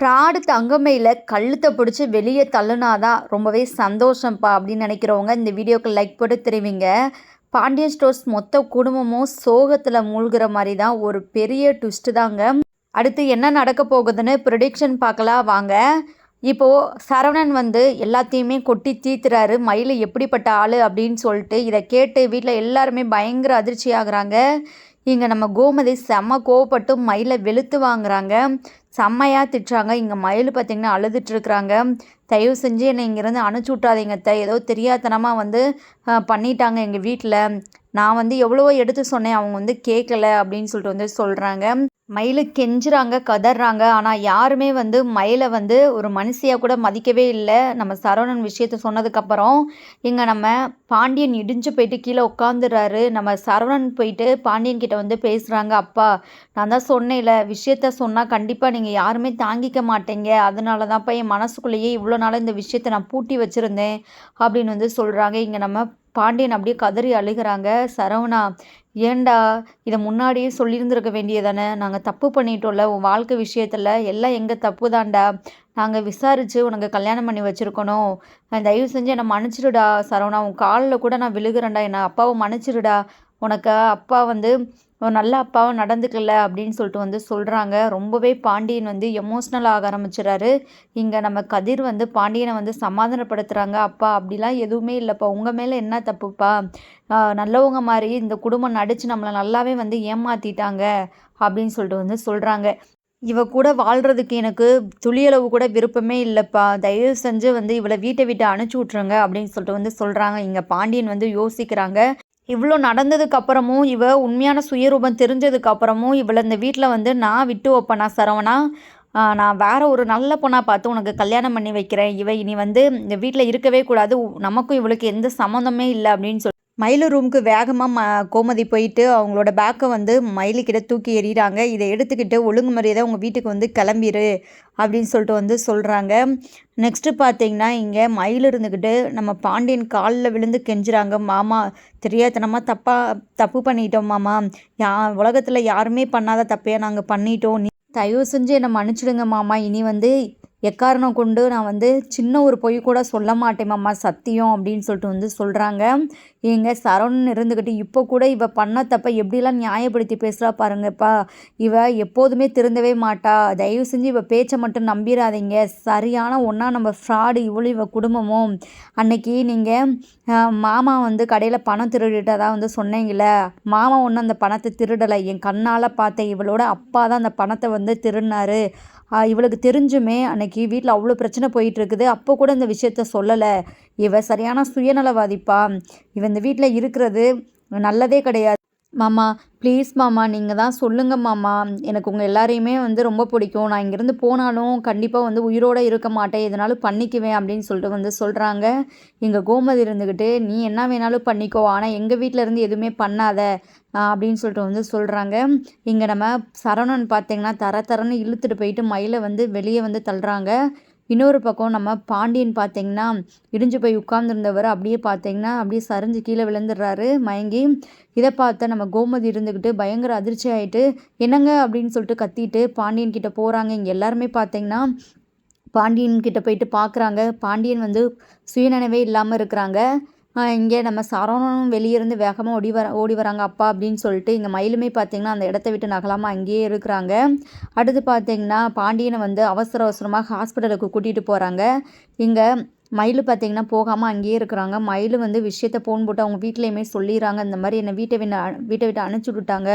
Fraud Thangamayil கழுத்தை பிடிச்சி வெளியே தள்ளுனாதான் ரொம்பவே சந்தோஷம்ப்பா அப்படின்னு நினைக்கிறவங்க இந்த வீடியோக்கு லைக் போட்டு தெரிவிங்க. பாண்டியன் ஸ்டோர்ஸ் மொத்த குடும்பமும் சோகத்தில் மூழ்கிற மாதிரி தான் ஒரு பெரிய ட்விஸ்ட்டு தாங்க. அடுத்து என்ன நடக்க போகுதுன்னு ப்ரொடிக்ஷன் பார்க்கலாம் வாங்க. இப்போது சரவணன் வந்து எல்லாத்தையுமே கொட்டி தீத்துறாரு. மயில் எப்படிப்பட்ட ஆள் அப்படின்னு சொல்லிட்டு இதை கேட்டு வீட்டில் எல்லாருமே பயங்கர அதிர்ச்சி ஆகுறாங்க இங்கே நம்ம கோமதி செம்ம கோவப்பட்டு மயிலை வெளுத்து வாங்குறாங்க. செம்மையாக திட்டுறாங்க. இங்கே மயில் பார்த்திங்கன்னா அழுதுட்டுருக்குறாங்க தயவு செஞ்சு என்னை இங்கேருந்து அனுப்பிச்சி விட்றாதீங்க த ஏதோ தெரியாதனமாக வந்து பண்ணிட்டாங்க எங்கள் வீட்டில் நான் வந்து எவ்வளவோ எடுத்து சொன்னேன் அவங்க வந்து கேட்கல அப்படின்னு சொல்லிட்டு வந்து சொல்கிறாங்க மயிலு கெஞ்சுறாங்க கதறாங்க. ஆனால் யாருமே வந்து மயிலை வந்து ஒரு மனுஷியாக கூட மதிக்கவே இல்லை. நம்ம சரவணன் விஷயத்த சொன்னதுக்கப்புறம் இங்கே நம்ம பாண்டியன் இடிஞ்சு போயிட்டு கீழே உட்காந்துடுறாரு நம்ம சரவணன் போயிட்டு பாண்டியன் கிட்ட வந்து பேசுகிறாங்க அப்பா நான் தான் சொன்னேன்ல விஷயத்த சொன்னால் கண்டிப்பாக நீங்கள் யாருமே தாங்கிக்க மாட்டீங்க. அதனால தான்ப்பா என் மனசுக்குள்ளேயே இவ்வளோ நாள் இந்த விஷயத்த நான் பூட்டி வச்சுருந்தேன் அப்படின்னு வந்து சொல்கிறாங்க இங்கே நம்ம பாண்டியன் அப்படியே கதறி அழுகிறாங்க. சரவணா ஏண்டா? இதை முன்னாடியே சொல்லியிருந்திருக்க வேண்டியதானே? நாங்கள் தப்பு பண்ணிட்டோம்ல உன் வாழ்க்கை விஷயத்தில். எல்லாம் எங்கள் தப்பு தான்டா நாங்கள் விசாரித்து உனக்கு கல்யாணம் பண்ணி வச்சுருக்கணும். தயவு செஞ்சு என்னை மன்னிச்சிடுடா சரவணா. உன் காலில் கூட நான் விழுகிறேன்டா. என்னை அப்பாவை மன்னிச்சிடுடா. உனக்கு அப்பா வந்து ஒரு நல்ல அப்பாவும் நடந்துக்கல அப்படின்னு சொல்லிட்டு வந்து சொல்கிறாங்க ரொம்பவே பாண்டியன் வந்து எமோஷ்னல் ஆக ஆரம்பிச்சிடறாரு இங்கே நம்ம கதிர் வந்து பாண்டியனை வந்து சமாதானப்படுத்துகிறாங்க அப்பா அப்படிலாம் எதுவுமே இல்லைப்பா. உங்கள் மேலே என்ன தப்புப்பா? நல்லவங்க மாதிரி இந்த குடும்பம் நடித்து நம்மளை நல்லாவே வந்து ஏமாற்றிட்டாங்க அப்படின்னு சொல்லிட்டு வந்து சொல்கிறாங்க இவ கூட வாழ்கிறதுக்கு எனக்கு துளியளவு கூட விருப்பமே இல்லைப்பா. தயவு செஞ்சு வந்து இவளை வீட்டை விட்டு அனுப்பிச்சி விட்ருங்க அப்படின்னு சொல்லிட்டு வந்து சொல்கிறாங்க இங்கே பாண்டியன் வந்து யோசிக்கிறாங்க. இவ்வளோ நடந்ததுக்கு அப்புறமும் இவ உண்மையான சுயரூபம் தெரிஞ்சதுக்கு அப்புறமும் இவளை இந்த வீட்டில் வந்து நான் விட்டு வைப்பேனா சரவணா? நான் வேற ஒரு நல்ல பொண்ணாக பார்த்து உனக்கு கல்யாணம் பண்ணி வைக்கிறேன். இவ இனி வந்து இந்த வீட்டில் இருக்கவே கூடாது. நமக்கும் இவளுக்கு எந்த சம்மந்தமே இல்லை அப்படின்னு சொல்லி மயில் ரூமுக்கு வேகமாக ம கோமதி போயிட்டு அவங்களோட பேக்கை வந்து மயிலுக்கிட்ட தூக்கி எறிகிறாங்க இதை எடுத்துக்கிட்டு ஒழுங்கு மரியாதை உங்கள் வீட்டுக்கு வந்து கிளம்பிடு அப்படின்னு சொல்லிட்டு வந்து சொல்கிறாங்க நெக்ஸ்ட்டு பார்த்தீங்கன்னா இங்கே மயில் இருந்துக்கிட்டு நம்ம பாண்டியன் காலில் விழுந்து கெஞ்சுறாங்க. மாமா தெரியாதனமாக தப்பாக தப்பு பண்ணிட்டோம் மாமா. யா உலகத்தில் யாருமே பண்ணாத தப்பையாக நாங்கள் பண்ணிட்டோம். நீ தயவு செஞ்சு என்னை மன்னிச்சிடுங்க மாமா. இனி வந்து எக்காரணம் கொண்டு நான் வந்து சின்ன ஒரு பொய் கூட சொல்ல மாட்டேன் மாமா சத்தியம் அப்படின்னு சொல்லிட்டு வந்து சொல்கிறாங்க ஏங்க சரவணன் இருந்துக்கிட்டு இப்போ கூட இவ பண்ண தப்பை எப்படிலாம் நியாயப்படுத்தி பேசுகிறா பாருங்கப்பா. இவ எப்போதுமே திருந்தவே மாட்டா. தயவு செஞ்சு இவ பேச்சை மட்டும் நம்பிடாதீங்க சரியான ஒன்றா நம்ம ஃப்ராடு இவ்வளோ இவ குடும்பமும் அன்னைக்கு நீங்கள் மாமா வந்து கடையில் பணம் திருடிட்டதாக வந்து சொன்னீங்கள மாமா ஒன்றும் அந்த பணத்தை திருடலை. என் கண்ணால் பார்த்தேன் இவளோட அப்பா தான் அந்த பணத்தை வந்து திருடினாரு. இவளுக்கு தெரிஞ்சுமே அன்னைக்கு வீட்டில் அவ்வளோ பிரச்சனை போயிட்டுருக்குது. அப்போ கூட இந்த விஷயத்த சொல்லலை. இவ சரியான சுயநலவாதிப்பா. இவன் இந்த வீட்டில் இருக்கிறது நல்லதே கிடையாது. மாமா ப்ளீஸ் மாமா நீங்கள் தான் சொல்லுங்க மாமா. எனக்கு உங்கள் எல்லாரையுமே வந்து ரொம்ப பிடிக்கும். நான் இங்கேருந்து போனாலும் கண்டிப்பாக வந்து உயிரோடு இருக்க மாட்டேன். எதனாலும் பண்ணிக்குவேன் அப்படின்னு சொல்லிட்டு வந்து சொல்கிறாங்க எங்கள் கோமதி இருந்துக்கிட்டு நீ என்ன வேணாலும் பண்ணிக்கோ. ஆனால் எங்கள் வீட்டில் இருந்து எதுவுமே பண்ணாத. அப்படின்னு சொல்லிட்டு வந்து சொல்கிறாங்க இங்கே நம்ம சரவணன் பார்த்தீங்கன்னா தர தரன்னு இழுத்துட்டு போயிட்டு மயிலை வந்து வெளியே வந்து தள்ளுறாங்க. இன்னொரு பக்கம் நம்ம பாண்டியன் பார்த்தீங்கன்னா இடிஞ்சு போய் உட்கார்ந்துருந்தவர் அப்படியே பார்த்தீங்கன்னா அப்படியே சரிஞ்சு கீழே விழுந்துடுறாரு மயங்கி. இதை பார்த்த நம்ம கோமதி இருந்துக்கிட்டு பயங்கர அதிர்ச்சி ஆகிட்டு என்னங்க அப்படின்னு சொல்லிட்டு கத்திட்டு பாண்டியன் கிட்ட போகிறாங்க இங்கே எல்லாருமே பார்த்தீங்கன்னா பாண்டியன் கிட்ட போயிட்டு பார்க்குறாங்க பாண்டியன் வந்து சுயநினைவே இல்லாமல் இருக்கிறாங்க. இங்கே நம்ம சரவணனும் வெளியே இருந்து வேகமாக ஓடி வர ஓடி வராங்க. அப்பா அப்படின்னு சொல்லிட்டு இங்கே மயிலுமே பார்த்தீங்கன்னா அந்த இடத்த விட்டு நகலாமல் அங்கேயே இருக்கிறாங்க. அடுத்து பார்த்தீங்கன்னா பாண்டியனை வந்து அவசர அவசரமாக ஹாஸ்பிட்டலுக்கு கூட்டிகிட்டு போகிறாங்க இங்கே மயில் பார்த்தீங்கன்னா போகாமல் அங்கேயே இருக்கிறாங்க. மயில் வந்து விஷயத்த ஃபோன் போட்டு அவங்க வீட்லேயுமே சொல்லிடுறாங்க. இந்த மாதிரி என்னை வீட்டை விட்டு வீட்டை விட்டு அனுப்பிச்சி விட்டாங்க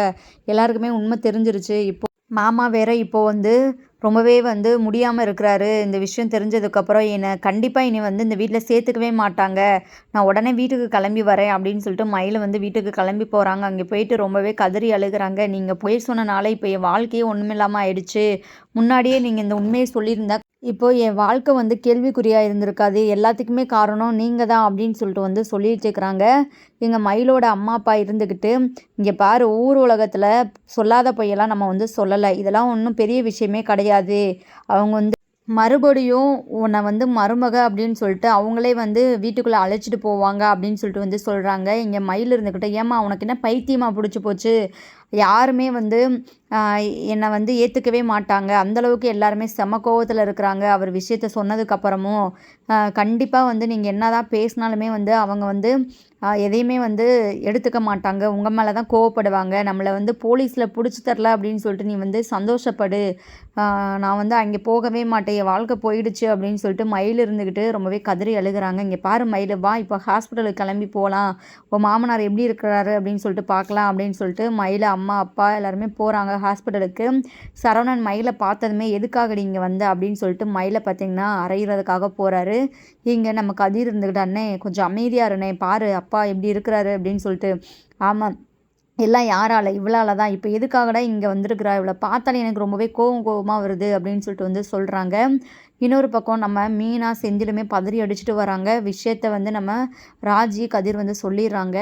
எல்லாருக்குமே உண்மை தெரிஞ்சிருச்சு. இப்போ மாமா வேற இப்போ வந்து ரொம்பவே வந்து முடியாமல் இருக்கிறாரு. இந்த விஷயம் தெரிஞ்சதுக்கப்புறம் என்னை கண்டிப்பாக இனி வந்து இந்த வீட்டில் சேர்த்துக்கவே மாட்டாங்க. நான் உடனே வீட்டுக்கு கிளம்பி வரேன் அப்படின்னு சொல்லிட்டு மயில் வந்து வீட்டுக்கு கிளம்பி போகிறாங்க அங்கே போயிட்டு ரொம்பவே கதறி அழுகுறாங்க. நீங்கள் போய் சொன்னனால இப்போ என் வாழ்க்கையே ஒன்றுமில்லாமல் ஆயிடுச்சு. முன்னாடியே நீங்கள் இந்த உண்மையை சொல்லியிருந்தா இப்போ என் வாழ்க்கை வந்து கேள்விக்குறியாக இருந்திருக்காது. எல்லாத்துக்குமே காரணம் நீங்கள் தான் அப்படின்னு சொல்லிட்டு வந்து சொல்லிட்டு இருக்கிறாங்க. எங்கள் மயிலோட அம்மா அப்பா இருந்துக்கிட்டு இங்கே பாரு ஊர் உலகத்தில் சொல்லாத பொய்யெல்லாம் நம்ம வந்து சொல்லலை. இதெல்லாம் ஒன்றும் பெரிய விஷயமே கிடையாது. அவங்க வந்து மறுபடியும் உன்னை வந்து மருமக அப்படின்னு சொல்லிட்டு அவங்களே வந்து வீட்டுக்குள்ளே அழைச்சிட்டு போவாங்க அப்படின்னு சொல்லிட்டு வந்து சொல்கிறாங்க இங்கே மயில் இருந்துக்கிட்ட ஏம்மா உனக்கு என்ன பைத்தியமா பிடிச்சி போச்சு? யாருமே வந்து என்னை வந்து ஏற்றுக்கவே மாட்டாங்க. அந்தளவுக்கு எல்லாருமே செம கோவத்தில் இருக்கிறாங்க. அவர் விஷயத்த சொன்னதுக்கப்புறமும் கண்டிப்பாக வந்து நீங்கள் என்ன தான் பேசினாலுமே வந்து அவங்க வந்து எதையுமே வந்து எடுத்துக்க மாட்டாங்க. உங்கள் மேலே தான் கோவப்படுவாங்க. நம்மளை வந்து போலீஸில் பிடிச்சி தரல அப்படின்னு சொல்லிட்டு நீ வந்து சந்தோஷப்படு. நான் வந்து அங்கே போகவே மாட்டேன். என் வாழ்க்கை போயிடுச்சு அப்படின்னு சொல்லிட்டு மயில் இருந்துக்கிட்டு ரொம்பவே கதறி அழுகிறாங்க. இங்கே பாரு மயில் வா இப்போ ஹாஸ்பிட்டலுக்கு கிளம்பி போகலாம் உன் மாமனார் எப்படி இருக்கிறாரு அப்படின்னு சொல்லிட்டு பார்க்கலாம் அப்படின்னு சொல்லிட்டு மயில் அம்மா அம்மா அப்பா எல்லாருமே போகிறாங்க ஹாஸ்பிட்டலுக்கு. சரவணன் மயிலை பார்த்ததுமே எதுக்காக நீங்கள் வந்த அப்படின்னு சொல்லிட்டு மயிலை பார்த்தீங்கன்னா அரைகிறதுக்காக போகிறாரு இங்கே நம்ம கதிர் இருந்துக்கிட்டு அண்ணே கொஞ்சம் அமைதியாக இருண்ணே பாரு அப்பா எப்படி இருக்கிறாரு அப்படின்னு சொல்லிட்டு. ஆமாம் எல்லாம் யாரால? இவளால தான். இப்போ எதுக்காகடா இங்கே வந்திருக்கிறா? இவளை பார்த்தாலே எனக்கு ரொம்பவே கோவம் கோவமாக வருது அப்படின்னு சொல்லிட்டு வந்து சொல்கிறாங்க இன்னொரு பக்கம் நம்ம மீனா செந்திலுமே பதறி அடிச்சுட்டு வராங்க. விஷயத்த வந்து நம்ம ராஜி கதிர் வந்து சொல்லிடுறாங்க.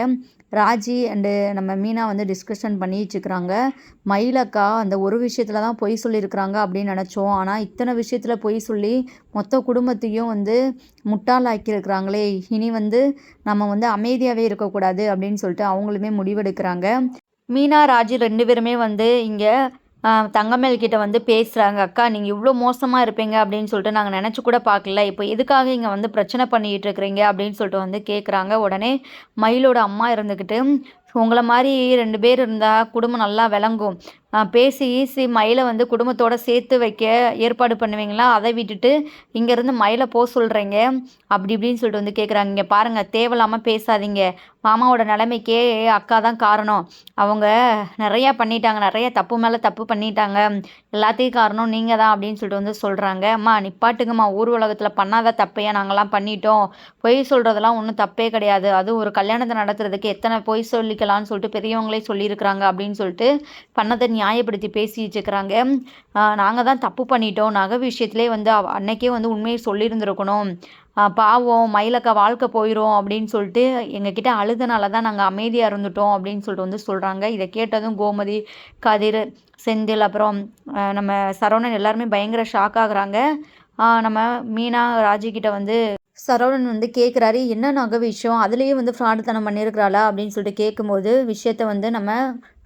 ராஜி அண்டு நம்ம மீனா வந்து டிஸ்கஷன் பண்ணி மயிலக்கா அந்த ஒரு விஷயத்தில் தான் பொய் சொல்லியிருக்கிறாங்க அப்படின்னு நினச்சோம். ஆனால் இத்தனை விஷயத்தில் பொய் சொல்லி மொத்த குடும்பத்தையும் வந்து முட்டாளாக்கியிருக்கிறாங்களே. இனி வந்து நம்ம வந்து அமைதியாகவே இருக்கக்கூடாது அப்படின்னு சொல்லிட்டு அவங்களுமே முடிவெடுக்கிறாங்க. மீனா ராஜி ரெண்டு பேருமே வந்து இங்கே தங்கமேல் கிட்ட வந்து பேசுகிறாங்க அக்கா நீங்கள் இவ்வளோ மோசமாக இருப்பீங்க அப்படின்னு சொல்லிட்டு நாங்கள் நினச்சி கூட பார்க்கல. இப்போ எதுக்காக இங்கே வந்து பிரச்சனை பண்ணிகிட்டு இருக்கிறீங்க அப்படின்னு சொல்லிட்டு வந்து கேட்குறாங்க உடனே மயிலோட அம்மா இருந்துக்கிட்டு உங்களை மாதிரி ரெண்டு பேர் இருந்தால் குடும்பம் நல்லா விளங்கும். பேசி ஈசி மயிலை வந்து குடும்பத்தோடு சேர்த்து வைக்க ஏற்பாடு பண்ணுவீங்களா? அதை விட்டுட்டு இங்கேருந்து மயிலை போக சொல்கிறீங்க அப்படி இப்படின்னு சொல்லிட்டு வந்து கேட்குறாங்க இங்கே பாருங்கள் தேவையில்லாமல் பேசாதீங்க. மாமாவோட நிலைமைக்கே அக்கா தான் காரணம். அவங்க நிறையா பண்ணிட்டாங்க. நிறைய தப்பு மேலே தப்பு பண்ணிட்டாங்க. எல்லாத்தையும் காரணம் நீங்கள் தான் அப்படின்னு சொல்லிட்டு வந்து சொல்கிறாங்க அம்மா நிப்பாட்டுங்கம்மா. ஊர் உலகத்தில் பண்ணாத தப்பையே நாங்களாம் பண்ணிட்டோம். பொய் சொல்கிறதெல்லாம் ஒன்றும் தப்பே கிடையாது. அது ஒரு கல்யாணத்தை நடத்துறதுக்கு எத்தனை பொய் சொல்லிக்கலாம்னு சொல்லிட்டு பெரியவங்களே சொல்லியிருக்கிறாங்க அப்படின்னு சொல்லிட்டு பண்ணதை நியாயப்படுத்தி பேசிட்டு இருக்கிறாங்க நாங்கள் தான் தப்பு பண்ணிட்டோம். நகை விஷயத்துலேயே வந்து அன்னைக்கே வந்து உண்மையை சொல்லியிருந்துருக்கணும் பாவம் மயிலக்கா வாழ்க்கை போயிடும் அப்படின்னு சொல்லிட்டு எங்ககிட்ட அழுதனால தான் நாங்கள் அமைதியாக இருந்துட்டோம் அப்படின்னு சொல்லிட்டு வந்து சொல்கிறாங்க இதை கேட்டதும் கோமதி கதிர் செந்தில் அப்புறம் நம்ம சரவணன் எல்லாருமே பயங்கர ஷாக் ஆகுறாங்க. நம்ம மீனா ராஜிக்கிட்ட வந்து சரவணன் வந்து கேட்குறாரு என்ன நகை விஷயம்? அதுலேயே வந்து ஃப்ராடுத்தனம் பண்ணியிருக்கிறாளா அப்படின்னு சொல்லிட்டு கேட்கும்போது விஷயத்த வந்து நம்ம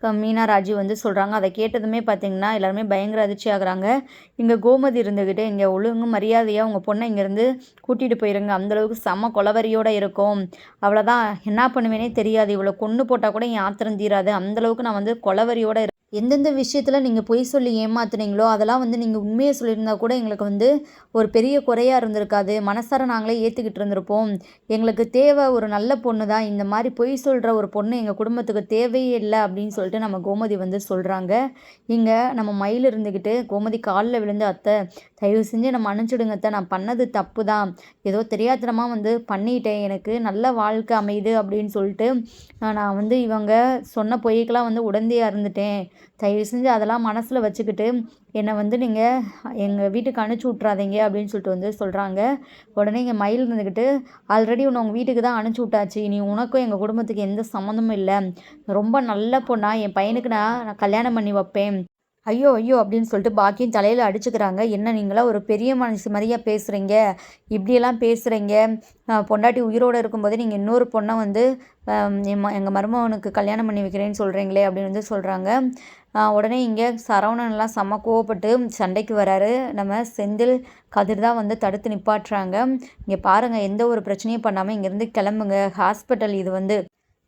மீனா ராஜி வந்து சொல்கிறாங்க அதை கேட்டதுமே பார்த்திங்கன்னா எல்லாருமே பயங்கர அதிர்ச்சி ஆகுறாங்க. இங்கே கோமதி இருந்துக்கிட்டு இங்கே ஒழுங்கு மரியாதையாக உங்கள் பொண்ணை இங்கேருந்து கூட்டிகிட்டு போயிருங்க. அந்தளவுக்கு செம்ம கொலவரியோடு இருக்கும். அவ்வளோதான் என்ன பண்ணுவேனே தெரியாது. இவ்வளோ கொன்று போட்டால் கூட என் ஆத்திரம் தீராது. அந்தளவுக்கு நான் வந்து கொலவரியோடு எந்தெந்த விஷயத்தில் நீங்கள் பொய் சொல்லி ஏமாத்துனீங்களோ அதெல்லாம் வந்து நீங்கள் உண்மையை சொல்லியிருந்தா கூட எங்களுக்கு வந்து ஒரு பெரிய குறையாக இருந்திருக்காது. மனசார நாங்களே ஏற்றுக்கிட்டு இருந்திருப்போம். எங்களுக்கு தேவை ஒரு நல்ல பொண்ணு தான் இந்த மாதிரி பொய் சொல்கிற ஒரு பொண்ணு எங்கள் குடும்பத்துக்கு தேவையே இல்லை அப்படின்னு சொல்லிட்டு நம்ம கோமதி வந்து சொல்கிறாங்க இங்கே நம்ம மயில் இருந்துக்கிட்டு கோமதி காலில் விழுந்து அத்தை தயவு செஞ்சு நம்ம அனுப்பிச்சிடுங்க அத்தை. நான் பண்ணது தப்பு தான் ஏதோ தெரியாதனமாக வந்து பண்ணிட்டேன். எனக்கு நல்ல வாழ்க்கை அமையுது அப்படின்னு சொல்லிட்டு நான் வந்து இவங்க சொன்ன பொய்க்கெலாம் வந்து உடந்தையாக இருந்துட்டேன். தயவு செஞ்சு அதெல்லாம் மனசில் வச்சுக்கிட்டு என்னை வந்து நீங்கள் எங்கள் வீட்டுக்கு அனுப்பிச்சி விட்றாதீங்க அப்படின்னு சொல்லிட்டு வந்து சொல்கிறாங்க உடனே இங்கே மயில் இருந்துக்கிட்டு ஆல்ரெடி உன்னை உங்கள் வீட்டுக்கு தான் அனுப்பிச்சி விட்டாச்சு. நீ உனக்கும் எங்கள் குடும்பத்துக்கு எந்த சம்மந்தமும் இல்லை. ரொம்ப நல்ல பொண்ணா என் பையனுக்கு நான் கல்யாணம் பண்ணி வைப்பேன். ஐயோ ஐயோ அப்படின்னு சொல்லிட்டு பாக்கியம் தலையில் அடிச்சுக்கிறாங்க. என்ன நீங்களாம் ஒரு பெரிய மனசு மாதிரியாக பேசுகிறீங்க இப்படியெல்லாம் பேசுகிறீங்க பொண்டாட்டி உயிரோடு இருக்கும்போது நீங்கள் இன்னொரு பொண்ணை வந்து எங்கள் மருமகனுக்கு கல்யாணம் பண்ணி வைக்கிறேன்னு சொல்கிறீங்களே அப்படின்னு வந்து சொல்கிறாங்க உடனே இங்கே சரவணன்லாம் செம்ம கோவப்பட்டு சண்டைக்கு வராரு. நம்ம செந்தில் கதிர் தான் வந்து தடுத்து நிப்பாட்டுறாங்க. இங்கே பாருங்கள் எந்த ஒரு பிரச்சனையும் பண்ணாமல் இங்கேருந்து கிளம்புங்க. ஹாஸ்பிட்டல் இது வந்து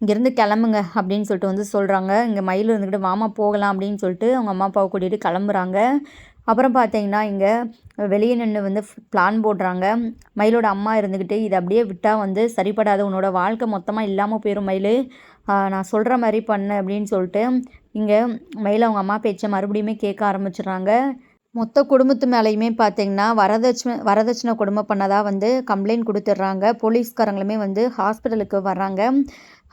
இங்கேருந்து கிளம்புங்க அப்படின்னு சொல்லிட்டு வந்து சொல்கிறாங்க இங்கே மயில் இருந்துக்கிட்டு மாமா போகலாம் அப்படின்னு சொல்லிட்டு அவங்க அம்மா அப்பாவை கூட்டிகிட்டு கிளம்புறாங்க. அப்புறம் பார்த்தீங்கன்னா இங்கே வெளியே நின்று வந்து பிளான் போடுறாங்க. மயிலோட அம்மா இருந்துக்கிட்டு இதை அப்படியே விட்டால் வந்து சரிப்படாது. உன்னோட வாழ்க்கை மொத்தமாக இல்லாமல் போயிடும் மயில். நான் சொல்கிற மாதிரி பண்ணு அப்படின்னு சொல்லிட்டு இங்கே மயில் அவங்க அம்மா பேச்சை மறுபடியுமே கேட்க ஆரம்பிச்சிடுறாங்க. மொத்த குடும்பத்து மேலேயுமே பார்த்தீங்கன்னா வரதட்சணை வரதட்சணை குடும்பம் பண்ணதாக வந்து கம்ப்ளைண்ட் கொடுத்துட்றாங்க. போலீஸ்காரங்களுமே வந்து ஹாஸ்பிட்டலுக்கு வர்றாங்க.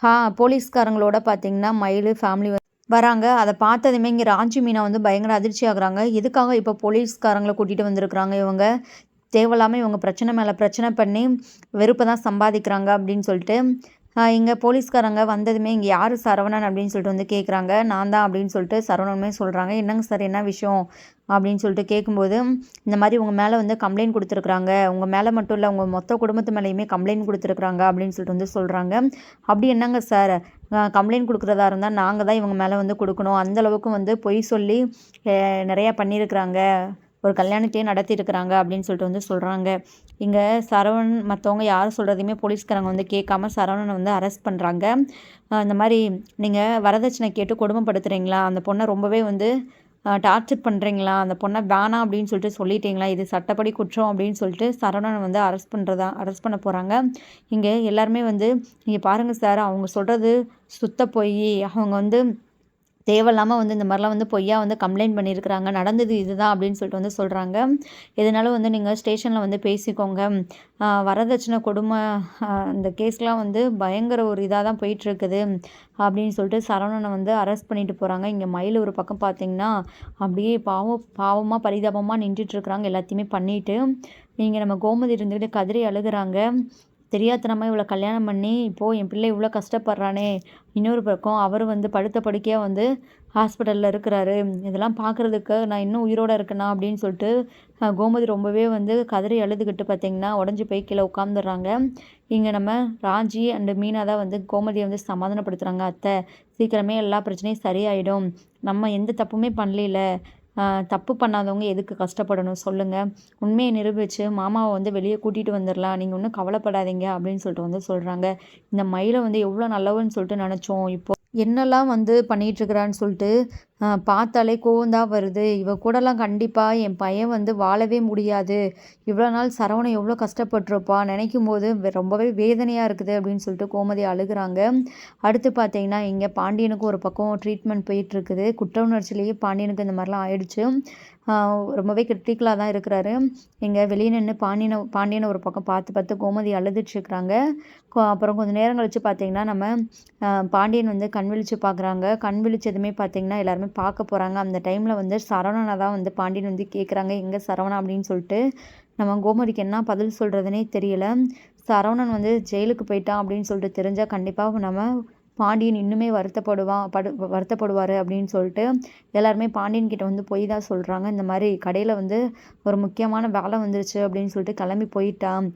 ஹா போலீஸ்காரங்களோட பார்த்தீங்கன்னா மயில் ஃபேமிலி வராங்க. அதை பார்த்ததுமே இங்கே ராஞ்சி மீனா வந்து பயங்கர அதிர்ச்சி ஆகுறாங்க. எதுக்காக இப்போ போலீஸ்காரங்களை கூட்டிகிட்டு வந்திருக்கிறாங்க இவங்க? தேவையில்லாமல் இவங்க பிரச்சனை மேலே பிரச்சனை பண்ணி வெறுப்பை தான் சம்பாதிக்கிறாங்க அப்படின்னு சொல்லிட்டு இங்கே போலீஸ்காரங்க வந்ததுமே இங்கே யார் சரவணன் அப்படின்னு சொல்லிட்டு வந்து கேட்குறாங்க நான் தான் அப்படின்னு சொல்லிட்டு சரவணனுமே சொல்கிறாங்க என்னங்க சார் என்ன விஷயம்? அப்படின்னு சொல்லிட்டு கேட்கும்போது இந்த மாதிரி உங்கள் மேலே வந்து கம்ப்ளைண்ட் கொடுத்துருக்குறாங்க. உங்கள் மேலே மட்டும் இல்லை உங்கள் மொத்த குடும்பத்து மேலேயுமே கம்ப்ளைண்ட் கொடுத்துருக்குறாங்க அப்படின்னு சொல்லிட்டு வந்து சொல்கிறாங்க அப்படி என்னங்க சார்? கம்ப்ளைண்ட் கொடுக்குறதா இருந்தால் நாங்கள் தான் இவங்க மேலே வந்து கொடுக்கணும். அந்தளவுக்கு வந்து பொய் சொல்லி நிறையா பண்ணியிருக்கிறாங்க. ஒரு கல்யாணத்தையே நடத்தியிருக்கிறாங்க அப்படின்னு சொல்லிட்டு வந்து சொல்கிறாங்க இங்கே சரவணன் மற்றவங்க யார் சொல்கிறதையுமே போலீஸ்காரங்க வந்து கேட்காம சரவணனை வந்து அரெஸ்ட் பண்ணுறாங்க இந்த மாதிரி நீங்கள் வரதட்சணை கேட்டு கொடுமைப்படுத்துகிறீங்களா அந்த பொண்ணை ரொம்பவே வந்து டார்ச்சர் பண்ணுறீங்களா அந்த பொண்ணை வேணாம் அப்படின்னு சொல்லிட்டு சொல்லிட்டீங்களா? இது சட்டப்படி குற்றம் அப்படின்னு சொல்லிட்டு சரவணன் வந்து அரெஸ்ட் பண்ணுறதா அரெஸ்ட் பண்ண போகிறாங்க இங்கே எல்லாருமே வந்து நீங்கள் பாருங்கள் சார் அவங்க சொல்கிறது சுத்த போய். அவங்க வந்து தேவையில்லாமல் வந்து இந்த மாதிரிலாம் வந்து பொய்யா வந்து கம்ப்ளைண்ட் பண்ணியிருக்கிறாங்க. நடந்தது இதுதான் அப்படின்னு சொல்லிட்டு வந்து சொல்கிறாங்க இதனால வந்து நீங்கள் ஸ்டேஷனில் வந்து பேசிக்கோங்க. வரதட்சணை கொடுமை இந்த கேஸ்லாம் வந்து பயங்கர ஒரு இதாக தான் போயிட்டுருக்குது அப்படின்னு சொல்லிட்டு சரவணனை வந்து அரெஸ்ட் பண்ணிட்டு போகிறாங்க இங்கே மயில் ஒரு பக்கம் பார்த்தீங்கன்னா அப்படியே பாவம் பாவமாக பரிதாபமாக நின்றுட்டுருக்குறாங்க எல்லாத்தையுமே பண்ணிவிட்டு நீங்கள் நம்ம கோமதி இருந்துக்கிட்டு கதறி அழுகுறாங்க. தெரியாதனமாக இவ்வளோ கல்யாணம் பண்ணி இப்போது என் பிள்ளை இவ்வளோ கஷ்டப்படுறானே. இன்னொரு பக்கம் அவர் வந்து படுத்த படுக்கையாக வந்து ஹாஸ்பிட்டலில் இருக்கிறாரு. இதெல்லாம் பார்க்குறதுக்கு நான் இன்னும் உயிரோடு இருக்கேனா? அப்படின்னு சொல்லிட்டு கோமதி ரொம்பவே வந்து கதறி அழுதுகிட்டு பார்த்திங்கன்னா உடஞ்சி போய் கீழே உட்காந்துடுறாங்க இங்கே நம்ம ராஜி அண்டு மீனா தான் வந்து கோமதியை வந்து சமாதானப்படுத்துகிறாங்க அத்தை சீக்கிரமே எல்லா பிரச்சனையும் சரியாயிடும். நம்ம எந்த தப்புமே பண்ணல தப்பு பண்ணாதவங்க எதுக்கு கஷ்டப்படணும் சொல்லுங்கள் உண்மையை நிரூபித்து மாமாவை வந்து வெளியே கூட்டிகிட்டு வந்துடலாம் நீங்கள் ஒன்றும் கவலைப்படாதீங்க அப்படின்னு சொல்லிட்டு வந்து சொல்கிறாங்க இந்த மயிலை வந்து எவ்வளோ நல்லவன்னு சொல்லிட்டு நினச்சோம். இப்போ என்னெல்லாம் வந்து பண்ணிகிட்ருக்குறான்னு சொல்லிட்டு பார்த்தாலே கோவந்தான் வருது. இவ கூடலாம் கண்டிப்பாக என் பையன் வந்து வாழவே முடியாது. இவ்வளோ நாள் சரவணன் எவ்வளோ கஷ்டப்பட்டிருப்பா. நினைக்கும் போது ரொம்பவே வேதனையாக இருக்குது அப்படின்னு சொல்லிட்டு கோமதி அழுகுறாங்க. அடுத்து பார்த்தீங்கன்னா இங்கே பாண்டியனுக்கு ஒரு பக்கம் ட்ரீட்மெண்ட் போயிட்டுருக்குது. குற்ற உணர்ச்சியிலேயே பாண்டியனுக்கு இந்த மாதிரிலாம் ஆயிடுச்சு. ரொம்பவே கிரிட்டிக்கலாக தான் இருக்கிறாரு. இங்கே வெளியே நின்று பாண்டியனை பாண்டியனை ஒரு பக்கம் பார்த்து பார்த்து கோமதி அழுதுட்டுருக்குறாங்க அப்புறம் கொஞ்சம் நேரம் கழித்து பார்த்தீங்கன்னா நம்ம பாண்டியன் வந்து கண் விழித்து பார்க்குறாங்க. கண் விழிச்சதுமே பார்த்தீங்கன்னா எல்லாருமே பார்க்க போகிறாங்க அந்த டைமில் வந்து சரவணனை தான் வந்து பாண்டியன் வந்து கேட்குறாங்க எங்கே சரவணா அப்படின்னு சொல்லிட்டு நம்ம கோமதிக்கு என்ன பதில் சொல்கிறதுனே தெரியல. சரவணன் வந்து ஜெயிலுக்கு போயிட்டான் அப்படின்னு சொல்லிட்டு தெரிஞ்சால் கண்டிப்பாக நம்ம பாண்டியன் இன்னுமே வருத்தப்படுவான் படு வருத்தப்படுவார் அப்படின்னு சொல்லிட்டு எல்லாருமே பாண்டியன் கிட்ட வந்து போய் தான் சொல்கிறாங்க இந்த மாதிரி கடையில் வந்து ஒரு முக்கியமான வேலை வந்துருச்சு அப்படின்னு சொல்லிட்டு கிளம்பி போயிட்டான்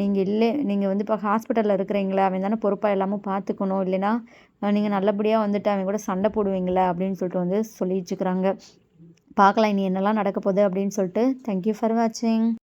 நீங்கள் இல்லை நீங்கள் வந்து இப்போ ஹாஸ்பிட்டலில் இருக்கிறீங்களா அவன் தானே பொறுப்பாக எல்லாமே பார்த்துக்கணும். இல்லைன்னா நீங்கள் நல்லபடியாக வந்துட்டு அவன் கூட சண்டை போடுவீங்களே அப்படின்னு சொல்லிட்டு வந்து சொல்லி வச்சுக்கிறாங்க பார்க்கலாம் இனி என்னெல்லாம் நடக்க போகுது அப்படின்னு சொல்லிட்டு. தேங்க்யூ ஃபார் வாட்சிங்